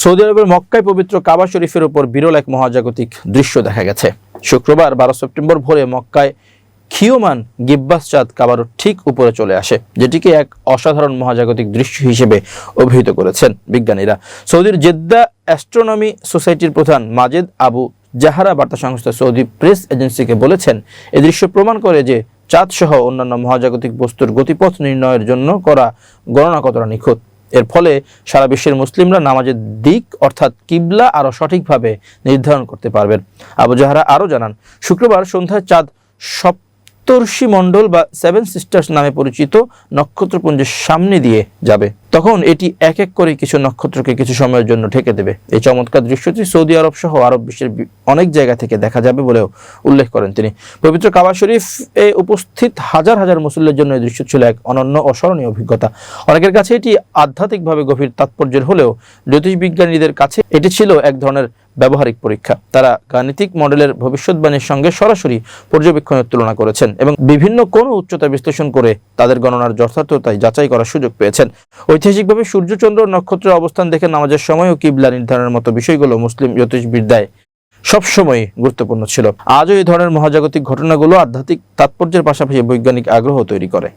Saudi আরবের মক্কায় পবিত্র কাবা শরীফের উপর বিরল এক মহাজাগতিক দৃশ্য দেখা গেছে। শুক্রবার বারো সেপ্টেম্বর ভোরে মক্কায় খিওমান গিব্বাস চাঁদ কাবার ঠিক উপরে চলে আসে, যেটিকে এক অসাধারণ মহাজাগতিক দৃশ্য হিসেবে অভিহিত করেছেন বিজ্ঞানীরা। সৌদির জেদ্দা অ্যাস্ট্রোনমি সোসাইটির প্রধান মাজেদ আবু জাহারা বার্তা সংস্থা সৌদি প্রেস এজেন্সিকে বলেছেন, এ দৃশ্য প্রমাণ করে যে চাঁদ সহ অন্যান্য মহাজাগতিক বস্তুর গতিপথ নির্ণয়ের জন্য করা গণনা কতটা নিখুঁত। এর ফলে সারা বিশ্বের মুসলিমরা নামাজের দিক, অর্থাৎ কিবলা আরও সঠিকভাবে নির্ধারণ করতে পারবেন। আবু জাহারা আরও জানান, শুক্রবার সন্ধ্যায় চাঁদ সপ্তর্ষি মণ্ডল বা সেভেন সিস্টার্স নামে পরিচিত নক্ষত্রপুঞ্জের সামনে দিয়ে যাবে। তখন এটি এক এক করে কিছু নক্ষত্রকে কিছু সময়ের জন্য ঢেকে দেবে। এই চমৎকার দৃশ্যটি সৌদি আরব সহ আরব বিশ্বের অনেক জায়গা থেকে দেখা যাবে বলেও উল্লেখ করেন তিনি। পবিত্র কাবা শরীফ এ উপস্থিত হাজার হাজার মুসল্লির জন্য এই দৃশ্য ছিল এক অনন্য অস্মরণীয় অভিজ্ঞতা। অনেকের কাছে এটি আধ্যাত্মিকভাবে গভীর তাৎপর্যের হলেও জ্যোতিষবিজ্ঞানীদের কাছে এটি ছিল এক ধরনের ব্যবহারিক পরীক্ষা। তারা গাণিতিক মডেলের ভবিষ্যৎবাণীর সঙ্গে সরাসরি পর্যবেক্ষণের তুলনা করেছেন এবং বিভিন্ন কোন উচ্চতা বিশ্লেষণ করে তাদের গণনার যথার্থতাই যাচাই করার সুযোগ পেয়েছেন। ঐতিহাসিকভাবে সূর্যচন্দ্র নক্ষত্রের অবস্থান দেখে নামাজের সময় ও কিবলা নির্ধারণের মতো বিষয়গুলো মুসলিম জ্যোতিষবিদ্যায় সবসময় গুরুত্বপূর্ণ ছিল। আজও এই ধরনের মহাজাগতিক ঘটনাগুলো আধ্যাত্মিক তাৎপর্যের পাশাপাশি বৈজ্ঞানিক আগ্রহ তৈরি করে।